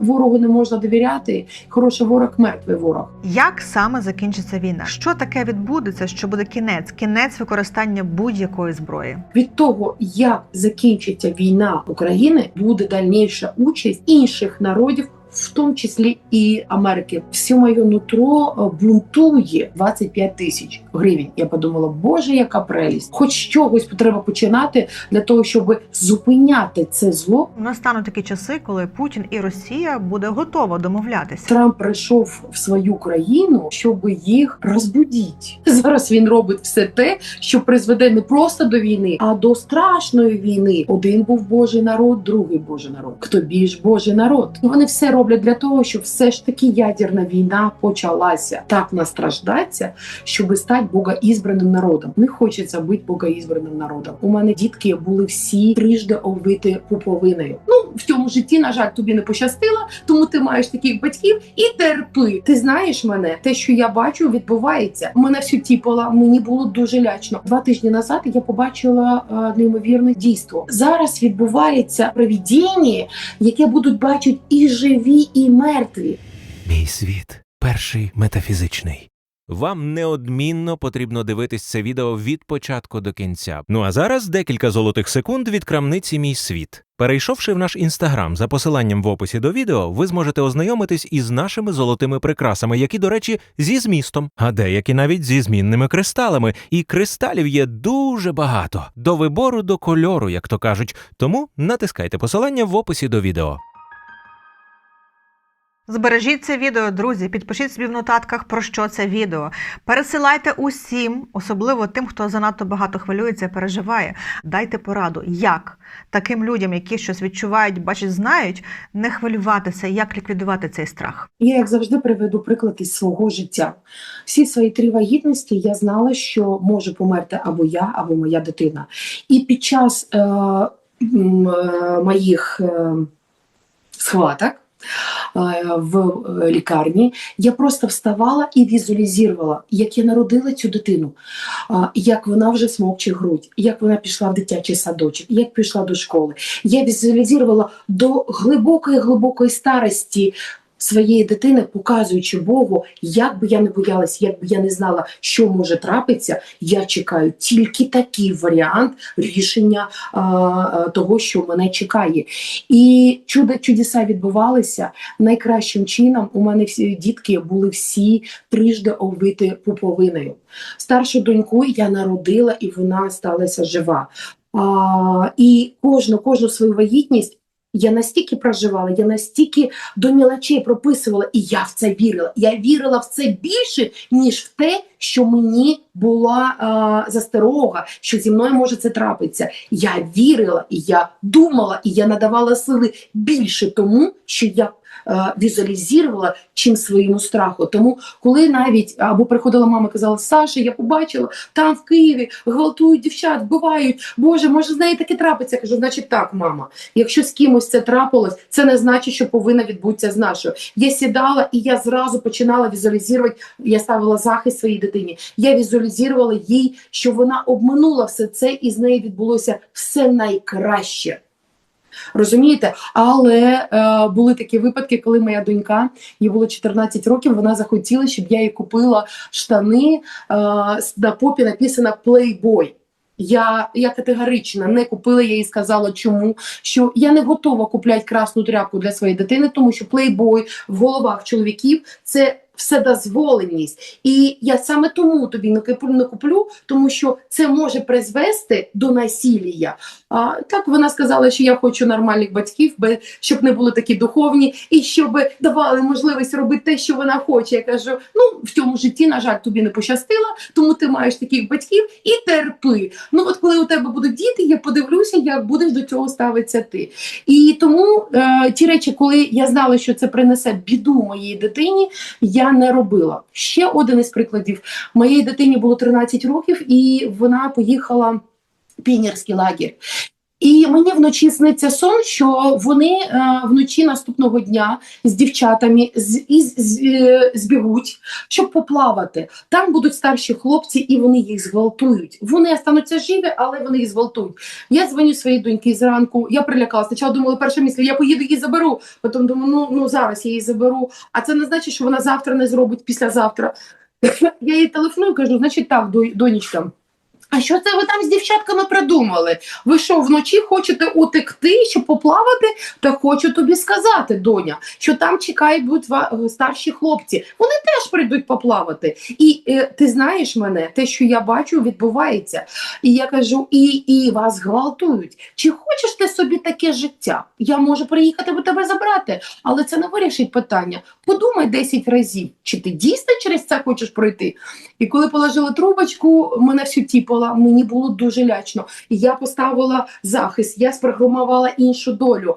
Ворогу не можна довіряти. Хороший ворог, мертвий ворог. Як саме закінчиться війна? Що таке відбудеться, що буде кінець? Кінець використання будь-якої зброї. Від того, як закінчиться війна України, буде дальніша участь інших народів. В тому числі і Америки, все моє нутро е, бунтує 25 тисяч гривень. Я подумала, боже, яка прелість! Хоч чогось треба починати для того, щоб зупиняти це зло. Настануть такі часи, коли Путін і Росія буде готова домовлятися. Трамп прийшов в свою країну, щоб їх розбудити. Зараз він робить все те, що призведе не просто до війни, а до страшної війни. Один був Божий народ, другий Божий народ. Хто більш Божий народ? Вони все роблять для того, щоб все ж таки ядерна війна почалася. Так настраждаться, щоб стати богоізбраним народом. Не хочеться бути богоізбраним народом. У мене дітки були всі трижди овити пуповиною. Ну в цьому житті, на жаль, тобі не пощастило, тому ти маєш таких батьків і терпи. Ти знаєш мене, те, що я бачу, відбувається. Мене всю тіпала, мені було дуже лячно. Два тижні назад я побачила е, неймовірне дійство. Зараз відбувається привідіння, яке будуть бачити і живі, і мертві. Мій світ перший метафізичний. Вам неодмінно потрібно дивитись це відео від початку до кінця. Ну а зараз декілька золотих секунд від крамниці Мій світ. Перейшовши в наш інстаграм за посиланням в описі до відео, ви зможете ознайомитись із нашими золотими прикрасами, які, до речі, зі змістом, а деякі навіть зі змінними кристалами. І кристалів є дуже багато до вибору до кольору, як то кажуть. Тому натискайте посилання в описі до відео. Збережіть це відео, друзі. Підпишіть собі в нотатках про що це відео. Пересилайте усім, особливо тим, хто занадто багато хвилюється, переживає. Дайте пораду, як таким людям, які щось відчувають, бачать, знають, не хвилюватися, як ліквідувати цей страх. Я, як завжди, приведу приклад із свого життя. Всі свої три вагітності я знала, що може померти або я, або моя дитина. І під час е, е, моїх е, схваток. Е, В е, лікарні я просто вставала і візуалізувала, як я народила цю дитину, як вона вже смокче грудь, як вона пішла в дитячий садочок, як пішла до школи. Я візуалізувала до глибокої глибокої старості своєї дитини, показуючи Богу, як би я не боялась, як би я не знала, що може трапитися, я чекаю тільки такий варіант рішення а, того, що мене чекає. І чудо чудеса відбувалися найкращим чином. У мене всі дітки були всі трижди овити пуповиною. Старшу доньку я народила, і вона сталася жива. А, і кожну, кожну свою вагітність. Я настільки проживала, я настільки до мілочей прописувала, і я в це вірила. Я вірила в це більше, ніж в те, що мені була е, застерога, що зі мною може це трапитися. Я вірила, і я думала, і я надавала сили більше тому, що я візуалізувала, чим своєму страху. Тому, коли навіть або приходила мама, казала, Саша, я побачила там в Києві гвалтують дівчат, вбивають. Боже, може з нею таке трапиться? Я кажу, значить так, мама. Якщо з кимось це трапилось, це не значить, що повинна відбутися з нашою. Я сідала і я зразу починала візуалізувати. Я ставила захист своїй дитині. Я візуалізувала їй, що вона обминула все це, і з нею відбулося все найкраще. Розумієте, але е, були такі випадки, коли моя донька, їй було 14 років, вона захотіла, щоб я їй купила штани е, на попі написано Playboy. Я, я категорично не купила, я їй сказала, чому що я не готова купляти красну тряпку для своєї дитини, тому що плейбой в головах чоловіків це вседозволеність. І я саме тому тобі не куплю, тому що це може призвести до насилля. А, так вона сказала, що я хочу нормальних батьків, щоб не були такі духовні, і щоб давали можливість робити те, що вона хоче. Я кажу: ну в цьому житті, на жаль, тобі не пощастило, тому ти маєш таких батьків і терпи. Ну от коли у тебе будуть діти, я подивлюся, як будеш до цього ставитися ти. І тому е, ті речі, коли я знала, що це принесе біду моїй дитині, я не робила. Ще один із прикладів. Моїй дитині було 13 років, і вона поїхала Пінірський лагерь. І мені вночі сниться сон, що вони е, вночі наступного дня з дівчатами з, із, з, е, збігуть, щоб поплавати. Там будуть старші хлопці, і вони їх зґвалтують. Вони остануться живі, але вони їх зґвалтують. Я дзвоню своїй доньки зранку. Я прилякалася. Спочатку думала, перша мисль, я поїду її заберу. Потім думаю, ну, ну зараз я її заберу. А це не значить, що вона завтра не зробить післязавтра. Я їй телефоную, кажу, значить так, донечка. А що це ви там з дівчатками придумали? Ви що, вночі хочете утекти, щоб поплавати? Та хочу тобі сказати, доня, що там чекають будуть е, старші хлопці. Вони теж прийдуть поплавати. І е, ти знаєш мене, те, що я бачу, відбувається. І я кажу, і, і вас гвалтують. Чи хочеш ти собі таке життя? Я можу приїхати до тебе забрати, але це не вирішить питання. Подумай 10 разів, чи ти дійсно через це хочеш пройти. І коли положила трубочку, мене всю тіпала, мені було дуже лячно. І я поставила захист, я спрограмувала іншу долю.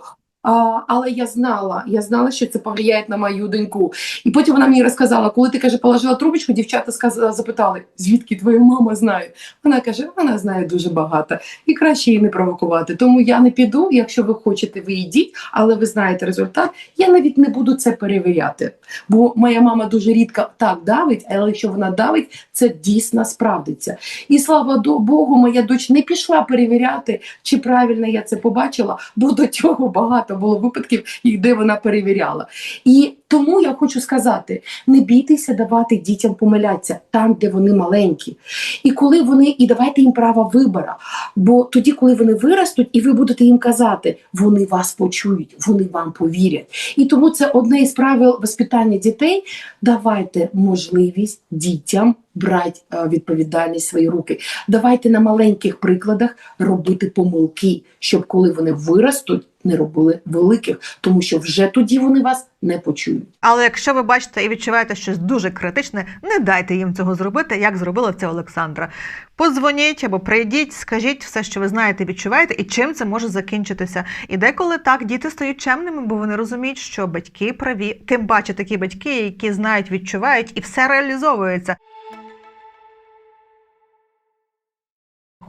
Але я знала, я знала, що це повлияє на мою доньку. І потім вона мені розказала, коли ти каже, положила трубочку, дівчата сказали, запитали, звідки твоя мама знає. Вона каже, вона знає дуже багато, і краще її не провокувати. Тому я не піду. Якщо ви хочете, ви йдіть, але ви знаєте результат. Я навіть не буду це перевіряти. Бо моя мама дуже рідко так давить, але якщо вона давить, це дійсно справдиться. І слава Богу, моя дочь не пішла перевіряти, чи правильно я це побачила, бо до цього багато було випадків, і де вона перевіряла. І тому я хочу сказати: не бійтеся давати дітям помилятися там, де вони маленькі. І коли вони, і давайте їм право вибора. Бо тоді, коли вони виростуть, і ви будете їм казати, вони вас почують, вони вам повірять. І тому це одне із правил воспитання дітей. Давайте можливість дітям брати е, відповідальність в свої руки. Давайте на маленьких прикладах робити помилки, щоб коли вони виростуть, не робили великих, тому що вже тоді вони вас не почують. Але якщо ви бачите і відчуваєте щось дуже критичне, не дайте їм цього зробити, як зробила це Олександра. Подзвоніть або прийдіть, скажіть все, що ви знаєте, відчуваєте, і чим це може закінчитися. І деколи так діти стають чемними, бо вони розуміють, що батьки праві. Тим паче такі батьки, які знають, відчувають, і все реалізовується.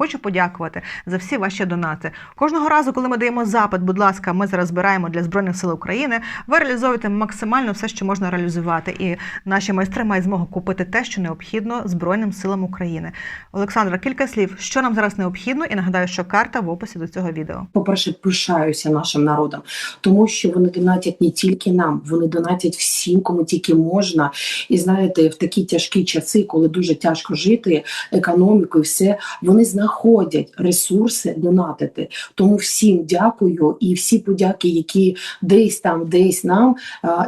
Хочу подякувати за всі ваші донати. Кожного разу, коли ми даємо запит, будь ласка, ми зараз збираємо для Збройних сил України. Ви реалізовуєте максимально все, що можна реалізувати, і наші майстри мають змогу купити те, що необхідно Збройним силам України. Олександра, кілька слів, що нам зараз необхідно, і нагадаю, що карта в описі до цього відео. По-перше, пишаюся нашим народом, тому що вони донатять не тільки нам, вони донатять всім, кому тільки можна. І знаєте, в такі тяжкі часи, коли дуже тяжко жити, економіку і все, вони знаходять ресурси донатити. Тому всім дякую і всі подяки, які десь там, десь нам.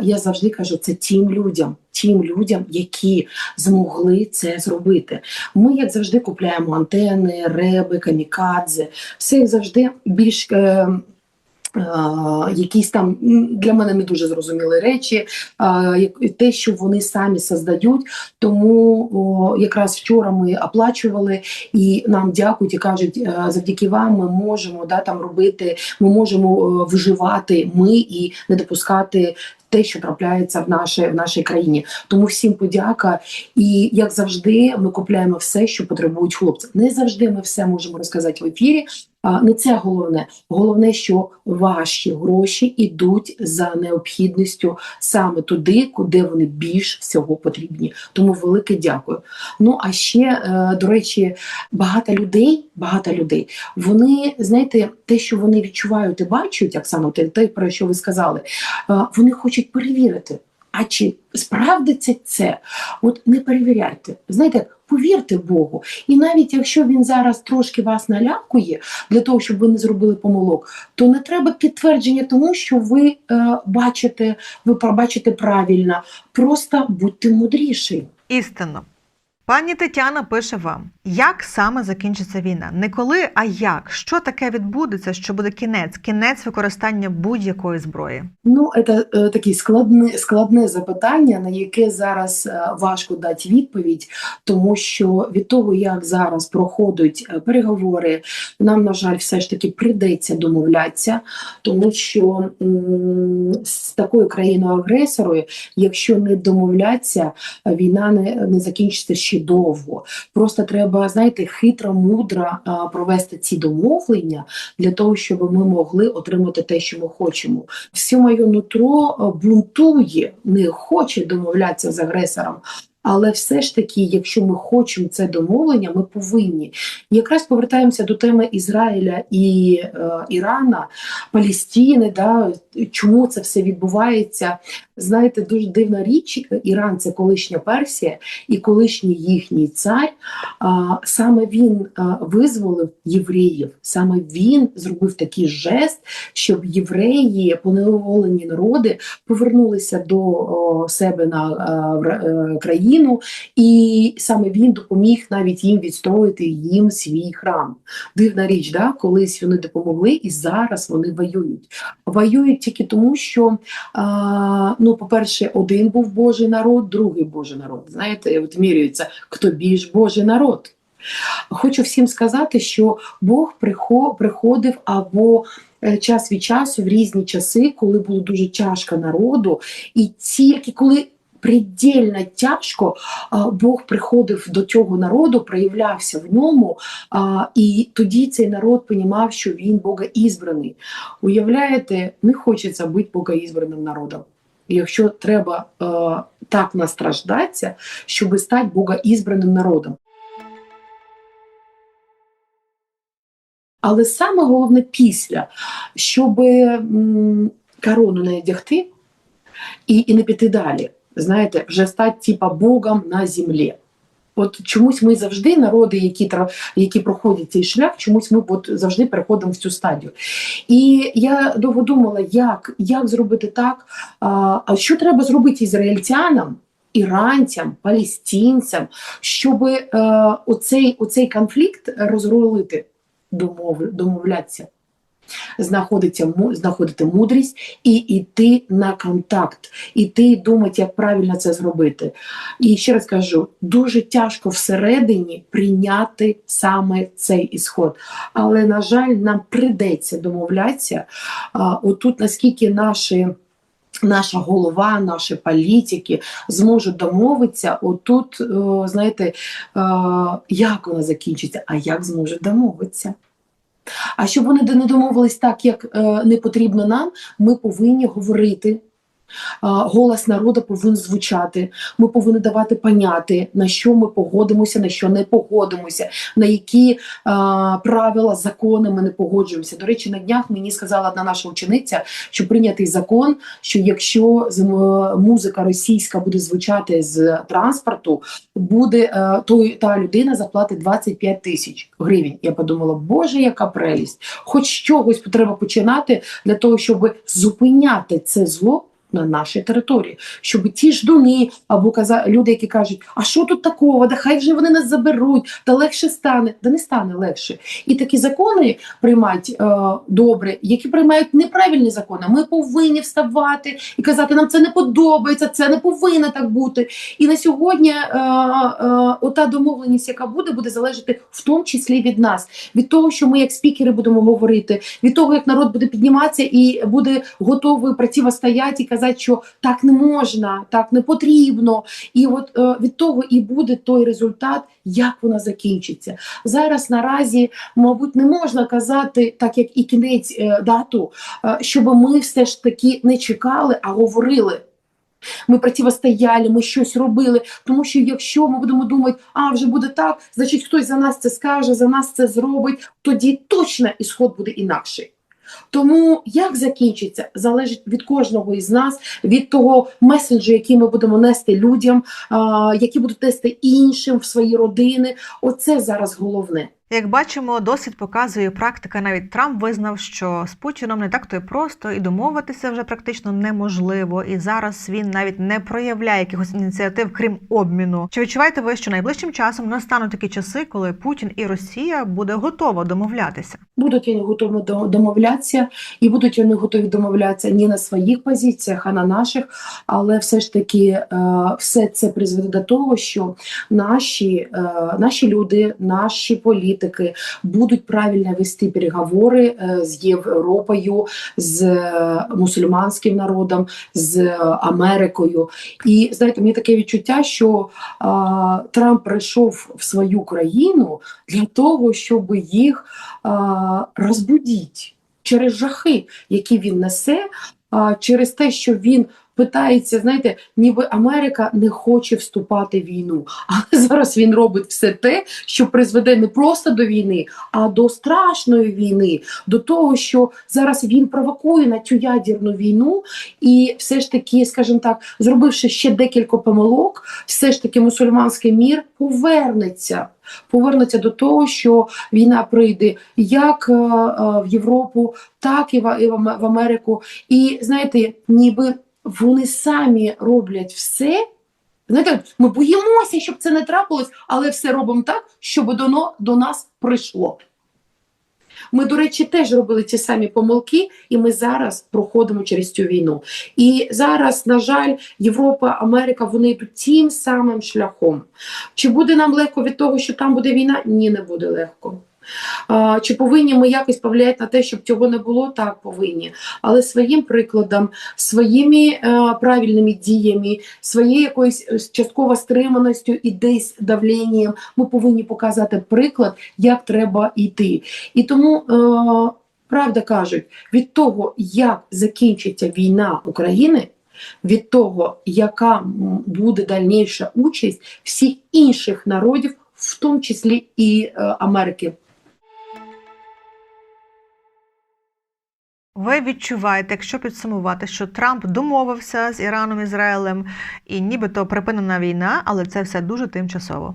Я завжди кажу, це тим людям. Тим людям, які змогли це зробити. Ми, як завжди, купляємо антени, реби, камікадзе, все завжди більш е, якісь там для мене не дуже зрозумілі речі, е, те, що вони самі создають. Тому якраз вчора ми оплачували і нам дякують і кажуть, е, завдяки вам ми можемо да, там робити, ми можемо е, виживати ми і не допускати. Те, що трапляється в нашій, в нашій країні, тому всім подяка. І як завжди, ми купляємо все, що потребують хлопці. Не завжди ми все можемо розказати в ефірі. Не це головне. Головне, що ваші гроші йдуть за необхідністю саме туди, куди вони більш всього потрібні. Тому велике дякую. Ну а ще е, до речі, багато людей, багато людей, вони знаєте, те, що вони відчувають і бачать, Оксано, те, те, про що ви сказали, е, вони хочуть перевірити. А чи справдиться це? От не перевіряйте. Знаєте, повірте Богу. І навіть якщо він зараз трошки вас налякує для того, щоб ви не зробили помилок, то не треба підтвердження тому, що ви е, бачите, ви пробачите правильно. Просто будьте мудріші. Істинно. Пані Тетяна пише вам, як саме закінчиться війна? Не коли, а як? Що таке відбудеться, що буде кінець? Кінець використання будь-якої зброї. Ну, це е, таке складне, складне запитання, на яке зараз е, важко дати відповідь, тому що від того, як зараз проходять е, переговори, нам, на жаль, все ж таки прийдеться домовлятися, тому що м, з такою країною-агресорою, якщо не домовляться, війна не, не закінчиться ще чи довго. Просто треба, знаєте, хитро, мудро провести ці домовлення для того, щоб ми могли отримати те, що ми хочемо. Все моє нутро бунтує, не хоче домовлятися з агресором. Але все ж таки, якщо ми хочемо це домовлення, ми повинні. Якраз повертаємося до теми Ізраїля і е, Ірана, Палістини. Да, чому це все відбувається? Знаєте, дуже дивна річ. Іран це колишня Персія і колишній їхній цар. А, саме він а, визволив євреїв, саме він зробив такий жест, щоб євреї, поневолені народи, повернулися до о, себе на а, в ра- е, країну, і саме він допоміг навіть їм відстроїти їм свій храм. Дивна річ, да? колись вони допомогли, і зараз вони воюють. Воюють тільки тому, що а, ну, по-перше, один був Божий народ, другий Божий народ. Знаєте, от хто більш Божий народ. Хочу всім сказати, що Бог приходив або е, час від часу в різні часи, коли було дуже тяжко народу, і тільки коли предельно тяжко Бог приходив до цього народу, проявлявся в ньому, і тоді цей народ понімав, що він богоізбраний. Уявляєте, не хочеться бути богоізбраним народом. Якщо треба так настраждатися, щоб стати богоізбраним народом. Але саме головне після, щоб корону не одягти і, і не піти далі. Знаєте, вже стати типа Богом на землі. От чомусь ми завжди, народи, які, які проходять цей шлях, чомусь ми от завжди переходимо в цю стадію. І я довго думала, як, як зробити так, а, що треба зробити ізраїльтянам, іранцям, палестинцям, щоб е, оцей, оцей конфлікт розрулити, домов, домовлятися, знаходиться, му- знаходити мудрість і йти на контакт, іти і думати, як правильно це зробити. І ще раз кажу, дуже тяжко всередині прийняти саме цей ісход. Але, на жаль, нам придеться домовлятися. Отут наскільки наші. Наша голова, наші політики зможуть домовитися. Отут, знаєте, е, як вона закінчиться, а як зможуть домовитися. А щоб вони не домовились так, як е, не потрібно нам, ми повинні говорити. А, Голос народу повинен звучати. Ми повинні давати поняти, на що ми погодимося, на що не погодимося, на які а, правила, закони ми не погоджуємося. До речі, на днях мені сказала одна наша учениця, що прийнятий закон, що якщо музика російська буде звучати з транспорту, буде е, той та людина заплатить 25 тисяч гривень. Я подумала, боже, яка прелість! Хоч чогось треба починати для того, щоб зупиняти це зло. На нашій території, щоб ті ждуни або каза люди, які кажуть, а що тут такого? Да хай вже вони нас заберуть, та легше стане, да не стане легше. І такі закони приймають е, добре, які приймають неправильні закони. Ми повинні вставати і казати, нам це не подобається, це не повинно так бути. І на сьогодні е, е, ота домовленість, яка буде, буде залежати в тому числі від нас, від того, що ми як спікери будемо говорити, від того, як народ буде підніматися і буде готовий противостояти і казати, що так не можна, так не потрібно. І от е, від того і буде той результат, як вона закінчиться. Зараз наразі, мабуть, не можна казати, так як і кінець е, дату, е, щоб ми все ж таки не чекали, а говорили. Ми противостояли, ми щось робили. Тому що якщо ми будемо думати, а вже буде так, значить хтось за нас це скаже, за нас це зробить, тоді точно ісход буде інакший. Тому як закінчиться, залежить від кожного із нас, від того месенджу, який ми будемо нести людям, які будуть нести іншим в свої родини. Оце зараз головне. Як бачимо, досвід показує практика. Навіть Трамп визнав, що з Путіном не так то й просто, і домовитися вже практично неможливо. І зараз він навіть не проявляє якихось ініціатив, крім обміну. Чи відчуваєте ви, що найближчим часом настануть такі часи, коли Путін і Росія буде готова домовлятися? Будуть вони готові до- домовлятися, і будуть вони готові домовлятися не на своїх позиціях, а на наших. Але все ж таки е, все це призведе до того, що наші, е, наші люди, наші політики. Політики будуть правильно вести переговори е, з Європою, з е, мусульманським народом, з Америкою. І знаєте, мені таке відчуття, що а, Трамп прийшов в свою країну для того, щоб їх а, розбудити через жахи, які він несе, через те, що він питається, знаєте, ніби Америка не хоче вступати в війну. Але зараз він робить все те, що призведе не просто до війни, а до страшної війни, до того, що зараз він провокує на цю ядерну війну, і все ж таки, скажімо так, зробивши ще декілька помилок, все ж таки мусульманський мір повернеться. Повернеться до того, що війна прийде як е, е, в Європу, так і в Америку. І знаєте, ніби вони самі роблять все. Знаєте, ми боїмося, щоб це не трапилось, але все робимо так, щоб до, до нас прийшло. Ми, до речі, теж робили ті самі помилки, і ми зараз проходимо через цю війну. І зараз, на жаль, Європа, Америка вони йдуть тим самим шляхом. Чи буде нам легко від того, що там буде війна? Ні, не буде легко. Чи повинні ми якось повлияти на те, щоб цього не було? Так, повинні. Але своїм прикладом, своїми е, правильними діями, своєю якоюсь е, частково стриманістю і десь давленням ми повинні показати приклад, як треба йти. І тому. Е, Правда кажуть, від того, як закінчиться війна України, від того, яка буде дальніша участь всіх інших народів, в тому числі і Америки. Ви відчуваєте, якщо підсумувати, що Трамп домовився з Іраном Ізраїлем і нібито припинена війна, але це все дуже тимчасово.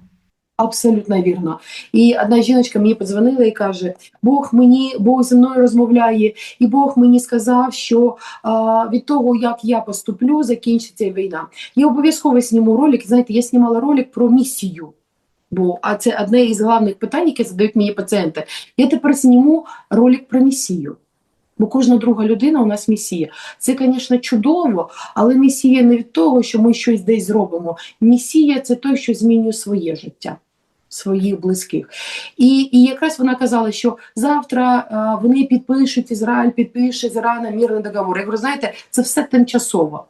Абсолютно вірно. І одна жіночка мені подзвонила і каже: Бог мені, Бог зі мною розмовляє, і Бог мені сказав, що а, від того, як я поступлю, закінчиться війна. Я обов'язково зніму ролик. Знаєте, я знімала ролик про місію. Бо а це одне із головних питань, які задають мені пацієнти. Я тепер зніму ролик про місію. Бо кожна друга людина у нас місія. Це, звісно, чудово, але місія не від того, що ми щось десь зробимо. Місія це той, що змінює своє життя, своїх близьких. І, і якраз вона казала, що завтра а, вони підпишуть, Ізраїль підпише з Іраном мирний договор. Я говорю, знаєте, це все тимчасово.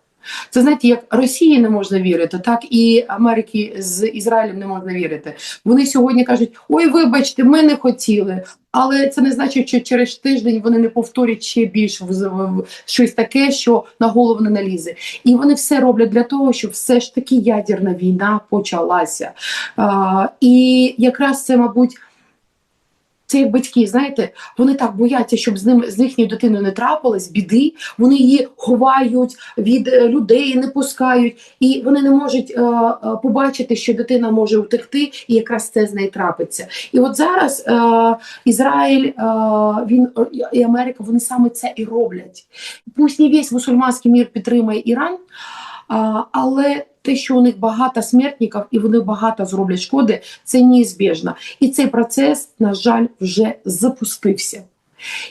Це знаєте, як Росії не можна вірити, так і Америки з Ізраїлем не можна вірити. Вони сьогодні кажуть: ой, вибачте, ми не хотіли. Але це не значить, що через тиждень вони не повторять ще більш щось таке, що на голову не налізе. І вони все роблять для того, щоб все ж таки ядерна війна почалася. А, і якраз це, мабуть. Як батьки, знаєте, вони так бояться, щоб з ним з їхньою дитиною не трапилось біди. Вони її ховають від е, людей, не пускають, і вони не можуть е, е, побачити, що дитина може утекти, і якраз це з нею трапиться. І от зараз е, Ізраїль, е, він і Америка, вони саме це і роблять. Пусть не весь мусульманський мір підтримує Іран, а, але те, що у них багато смертників і вони багато зроблять шкоди, це неізбіжно. І цей процес, на жаль, вже запустився.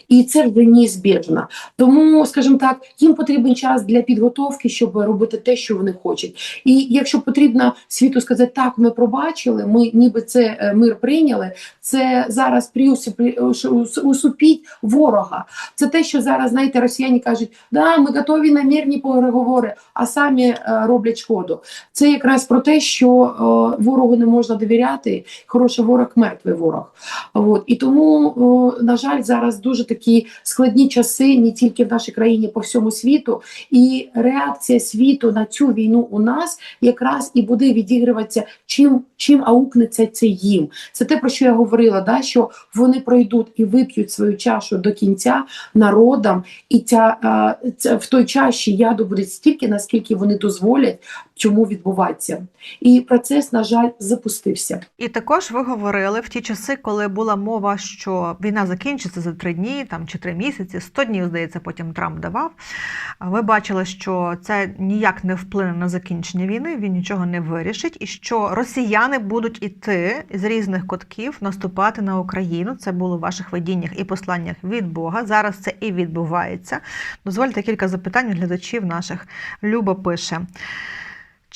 І це вже неізбіжно. Тому, скажімо так, їм потрібен час для підготовки, щоб робити те, що вони хочуть. І якщо потрібно світу сказати, так, ми пробачили, ми ніби це е, мир прийняли, це зараз усупіть ворога. Це те, що зараз, знаєте, росіяни кажуть, да, ми готові на мирні переговори, а самі е, роблять шкоду. Це якраз про те, що е, ворогу не можна довіряти. Хороший ворог, мертвий ворог. От. І тому, на жаль, зараз дуже такі складні часи не тільки в нашій країні, по всьому світу. І реакція світу на цю війну у нас якраз і буде відігруватися, чим, чим аукнеться це їм. Це те, про що я говорила, да, що вони пройдуть і вип'ють свою чашу до кінця народам, і ця, ця в той чаші яду буде стільки, наскільки вони дозволять чому відбуватися. І процес, на жаль, запустився. І також ви говорили в ті часи, коли була мова, що війна закінчиться за три дні там, чи три місяці, 100 днів, здається, потім Трамп давав. Ви бачили, що це ніяк не вплине на закінчення війни, він нічого не вирішить, і що росіяни будуть іти з різних кутків наступати на Україну. Це було в ваших видіннях і посланнях від Бога. Зараз це і відбувається. Дозвольте кілька запитань глядачів наших. Люба пише.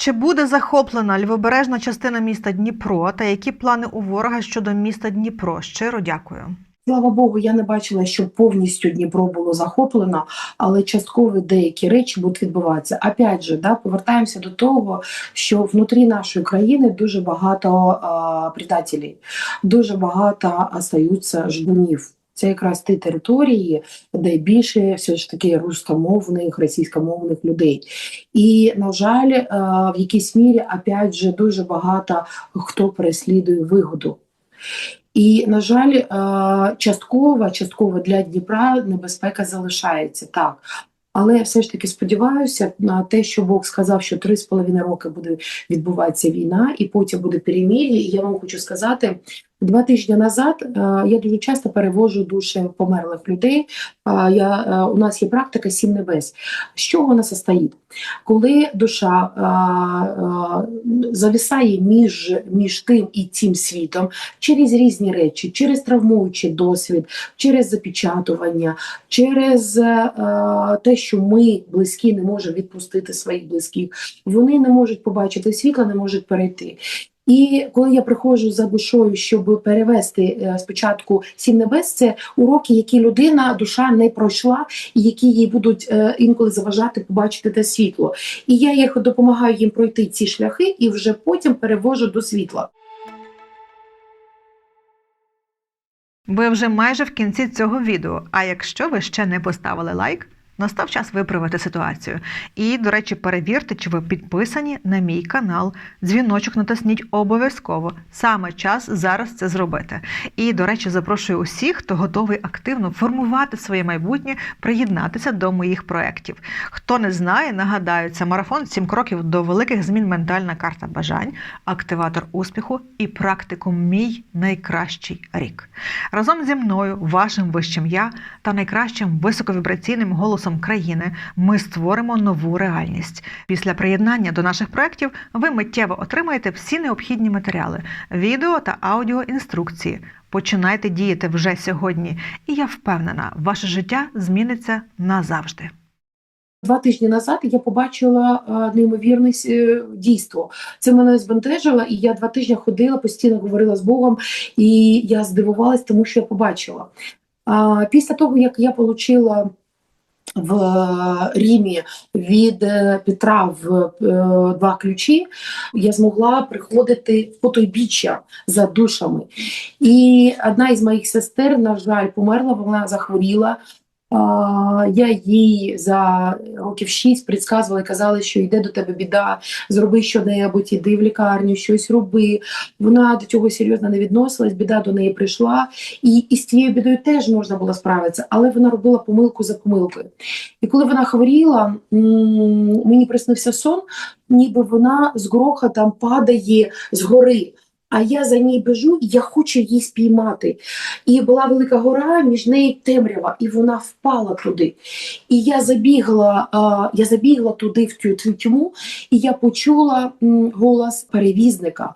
Чи буде захоплена лівобережна частина міста Дніпро та які плани у ворога щодо міста Дніпро? Щиро дякую. Слава Богу, я не бачила, що повністю Дніпро було захоплено, але частково деякі речі будуть відбуватися. Опять же, да, повертаємося до того, що внутрі нашої країни дуже багато а, предателів, дуже багато остаються ждунів. Це якраз ті території, де більше все ж таки рускомовних, російськомовних людей. І, на жаль, е, в якійсь мірі, опять же, дуже багато хто переслідує вигоду. І, на жаль, е, частково, частково для Дніпра небезпека залишається так. Але я все ж таки сподіваюся на те, що Бог сказав, що три з половиною роки буде відбуватися війна, і потім буде перемир'я. І я вам хочу сказати, два тижні назад е, я дуже часто перевожу душі померлих людей. Е, я, е, у нас є практика сім небес. З чого вона состоїть? Коли душа е, зависає між, між тим і цим світом через різні речі, через травмуючий досвід, через запечатування, через те, що ми близькі не можемо відпустити своїх близьких, вони не можуть побачити світла, не можуть перейти. І коли я приходжу за душою, щоб перевести е, спочатку сім небес, це уроки, які людина, душа не пройшла, і які їй будуть е, інколи заважати побачити те світло. І я їх допомагаю їм пройти ці шляхи, і вже потім перевожу до світла. Ви вже майже в кінці цього відео. А якщо ви ще не поставили лайк, настав час виправити ситуацію. І, до речі, перевірте, чи ви підписані на мій канал. Дзвіночок натисніть обов'язково. Саме час зараз це зробити. І, до речі, запрошую усіх, хто готовий активно формувати своє майбутнє, приєднатися до моїх проєктів. Хто не знає, нагадаю, це марафон «7 кроків до великих змін. Ментальна карта бажань, активатор успіху і практикум Мій найкращий рік. Разом зі мною, вашим вищим я та найкращим високовібраційним голосом країни ми створимо нову реальність. Після приєднання до наших проєктів ви миттєво отримаєте всі необхідні матеріали, відео та аудіоінструкції. Починайте діяти вже сьогодні, і я впевнена, ваше життя зміниться назавжди. Два тижні назад я побачила е, неймовірне е, дійство. Це мене збентежило, і я два тижні ходила, постійно говорила з Богом, і я здивувалась, тому що я побачила. А, після того, як я отримала в е, Римі від е, Петра в е, два ключі, я змогла приходити в потойбіччя за душами. І одна із моїх сестер, на жаль, померла, вона захворіла. Я їй за років шість предсказувала і казала, що йде до тебе біда, зроби щонебудь, іди в лікарню, щось роби. Вона до цього серйозно не відносилась, біда до неї прийшла, і, і з цією бідою теж можна було справитися, але вона робила помилку за помилкою. І коли вона хворіла, мені приснився сон, ніби вона з грохотом падає з гори. А я за ній біжу, і я хочу її спіймати. І була велика гора, між нею темрява, і вона впала туди. І я забігла, я забігла туди в цю тьму, і я почула голос перевізника.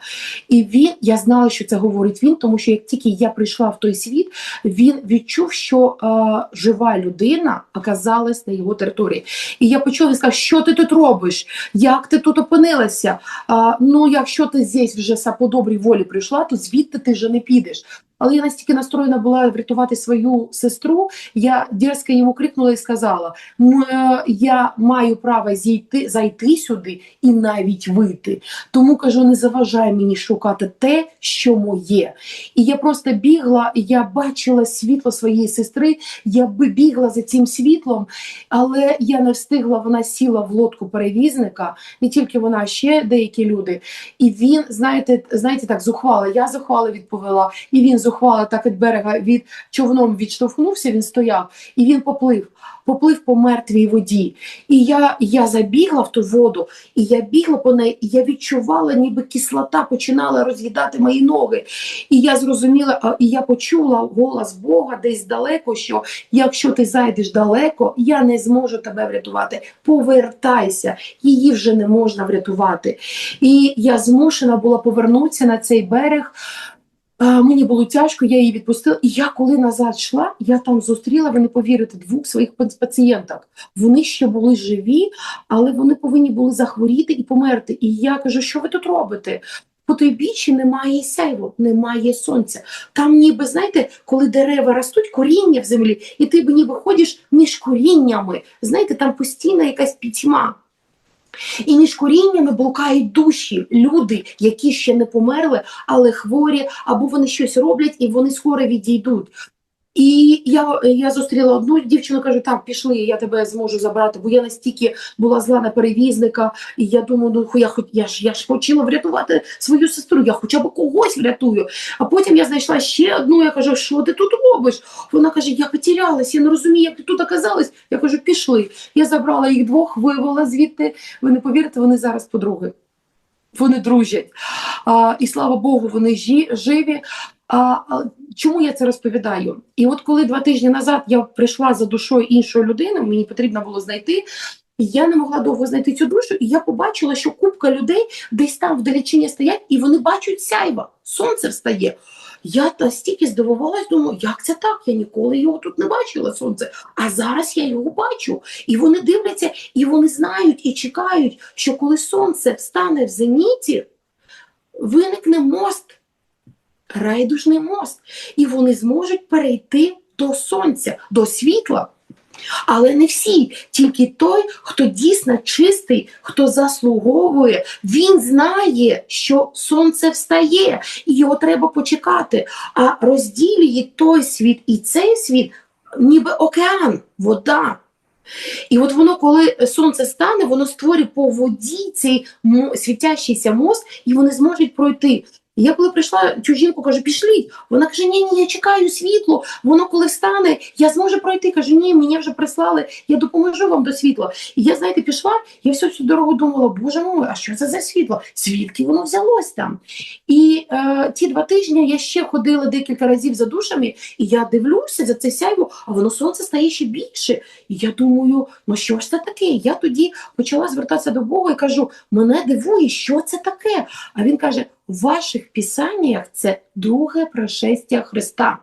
І він, я знала, що це говорить він, тому що як тільки я прийшла в той світ, він відчув, що а, жива людина оказалась на його території. І я почула, він сказав, що ти тут робиш? Як ти тут опинилася? А, ну, якщо ти здесь вже са- по добрій волі прийшла, то звідти ти вже не підеш. Але я настільки настроєна була врятувати свою сестру, я дерзко йому крикнула і сказала: е, я маю право зійти, зайти сюди і навіть вийти. Тому кажу, не заважай мені шукати те, що моє. І я просто бігла, я бачила світло своєї сестри, я би бігла за цим світлом, але я не встигла, вона сіла в лодку перевізника, не тільки вона, а ще деякі люди. І він, знаєте, знаєте, так зухвала. Я зухвала відповіла, і він зухвала так від берега від човном відштовхнувся. Він стояв, і він поплив. Поплив по мертвій воді. І я, я забігла в ту воду, і я бігла по неї, і я відчувала, ніби кислота починала роз'їдати мої ноги. І я зрозуміла, і я почула голос Бога десь далеко, що якщо ти зайдеш далеко, я не зможу тебе врятувати. Повертайся, її вже не можна врятувати. І я змушена була повернутися на цей берег. Е, Мені було тяжко, я її відпустила. І я коли назад йшла, я там зустріла, ви не повірите, двох своїх пац- пацієнток. Вони ще були живі, але вони повинні були захворіти і померти. І я кажу, що ви тут робите? По той бічі немає сяйву, немає сонця. Там ніби, знаєте, коли дерева ростуть, коріння в землі, і ти ніби ходиш між коріннями. Знаєте, там постійна якась пітьма. І між коріннями блукають душі, люди, які ще не померли, але хворі, або вони щось роблять і вони скоро відійдуть. І я, я зустріла одну дівчину, кажу, так, пішли, я тебе зможу забрати, бо я настільки була зла на перевізника, і я думаю, ну я я ж я ж хотіла врятувати свою сестру, я хоча б когось врятую. А потім я знайшла ще одну, я кажу, що ти тут робиш? Вона каже, я потерялась, я не розумію, як ти тут оказалась. Я кажу, пішли. Я забрала їх двох, вивела звідти. Ви не повірите, вони зараз подруги. Вони дружать. А, і слава Богу, вони жі- живі. А, чому я це розповідаю? І от коли два тижні назад я прийшла за душою іншої людини, мені потрібно було знайти. Я не могла довго знайти цю душу, і я побачила, що купка людей десь там вдалечині стоять, і вони бачать сяйва, сонце встає. Я настільки здивувалась, думаю, як це так? Я ніколи його тут не бачила, сонце. А зараз я його бачу. І вони дивляться, і вони знають і чекають, що коли сонце встане в зеніті, виникне мост, райдужний мост, і вони зможуть перейти до сонця, до світла. Але не всі, тільки той, хто дійсно чистий, хто заслуговує, він знає, що сонце встає, і його треба почекати. А розділює той світ і цей світ, ніби океан, вода. І от воно, коли сонце стане, воно створює по воді цей світящийся мост, і вони зможуть пройти. І я коли прийшла цю жінку, кажу, пішліть. Вона каже: Ні, ні, я чекаю світло. Воно коли встане, я зможу пройти. Кажу, ні, мені вже прислали, я допоможу вам до світла. І я, знаєте, пішла, я всю цю дорогу думала, боже мой, а що це за світло? Звідки воно взялось там? І е, ті два тижні я ще ходила декілька разів за душами, і я дивлюся за це сяйво, а воно сонце стає ще більше. І я думаю, ну що ж це таке? Я тоді почала звертатися до Бога і кажу: мене дивує, що це таке? А він каже: в ваших писаннях це друге пришестя Христа.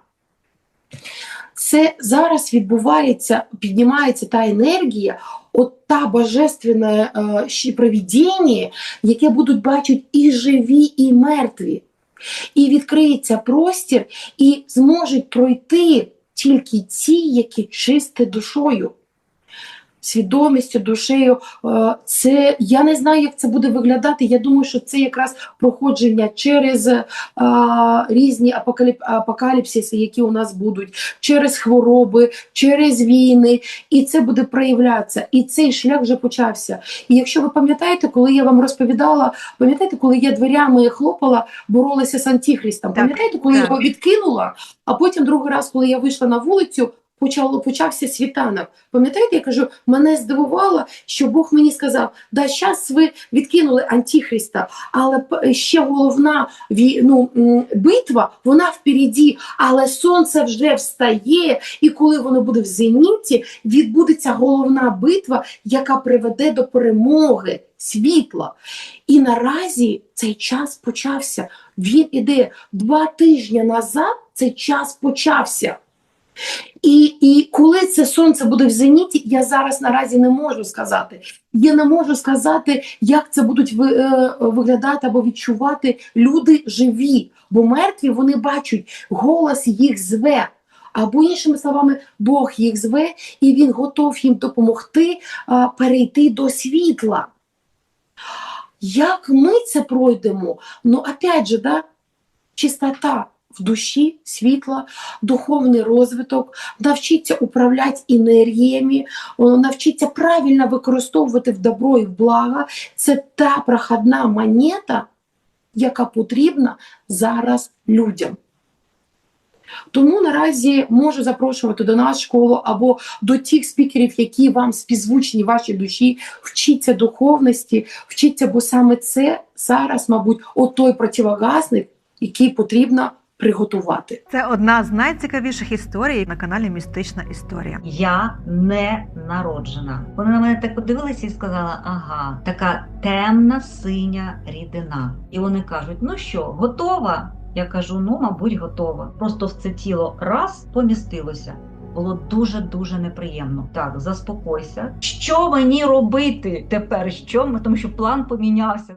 Це зараз відбувається, піднімається та енергія, от та божественне е, провідіння, яке будуть бачити і живі, і мертві. І відкриється простір, і зможуть пройти тільки ті, які чисті душою. Свідомістю, душею, Е, це я не знаю, як це буде виглядати. Я думаю, що це якраз проходження через е, різні апокаліп, апокаліпсиси, які у нас будуть, через хвороби, через війни, і це буде проявлятися. І цей шлях вже почався. І якщо ви пам'ятаєте, коли я вам розповідала, пам'ятаєте, коли я дверями хлопала, боролася з антихристом. Пам'ятаєте, коли так. його відкинула, а потім другий раз, коли я вийшла на вулицю. Почало почався світанок. Пам'ятаєте, я кажу, мене здивувало, що Бог мені сказав: да, зараз ви відкинули антихриста, але ще головна ну, битва, вона впереді, але сонце вже встає, і коли воно буде в зеніті, відбудеться головна битва, яка приведе до перемоги світла. І наразі цей час почався. Він іде два тижні назад. Цей час почався. І, і коли це сонце буде в зеніті, я зараз наразі не можу сказати. Я не можу сказати, як це будуть е, виглядати або відчувати люди живі, бо мертві вони бачать, голос їх зве. Або іншими словами, Бог їх зве, і Він готов їм допомогти а, перейти до світла. Як ми це пройдемо? Ну, опять же, да, чистота в душі, світла, духовний розвиток, навчиться управляти енергіями, навчиться правильно використовувати в добро і в благо. Це та проходна монета, яка потрібна зараз людям. Тому наразі можу запрошувати до нас школу або до тих спікерів, які вам співзвучні вашій душі, вчіться духовності, вчіться, бо саме це зараз, мабуть, отой противогазник, який потрібно приготувати. Це одна з найцікавіших історій на каналі Містична історія. Я не народжена. Вони на мене так подивилися і сказали: ага, така темна синя рідина. І вони кажуть: ну що, готова? Я кажу: ну, мабуть, готова. Просто в це тіло раз помістилося. Було дуже дуже неприємно. Так, заспокойся. Що мені робити тепер? Що ми тому, що план помінявся?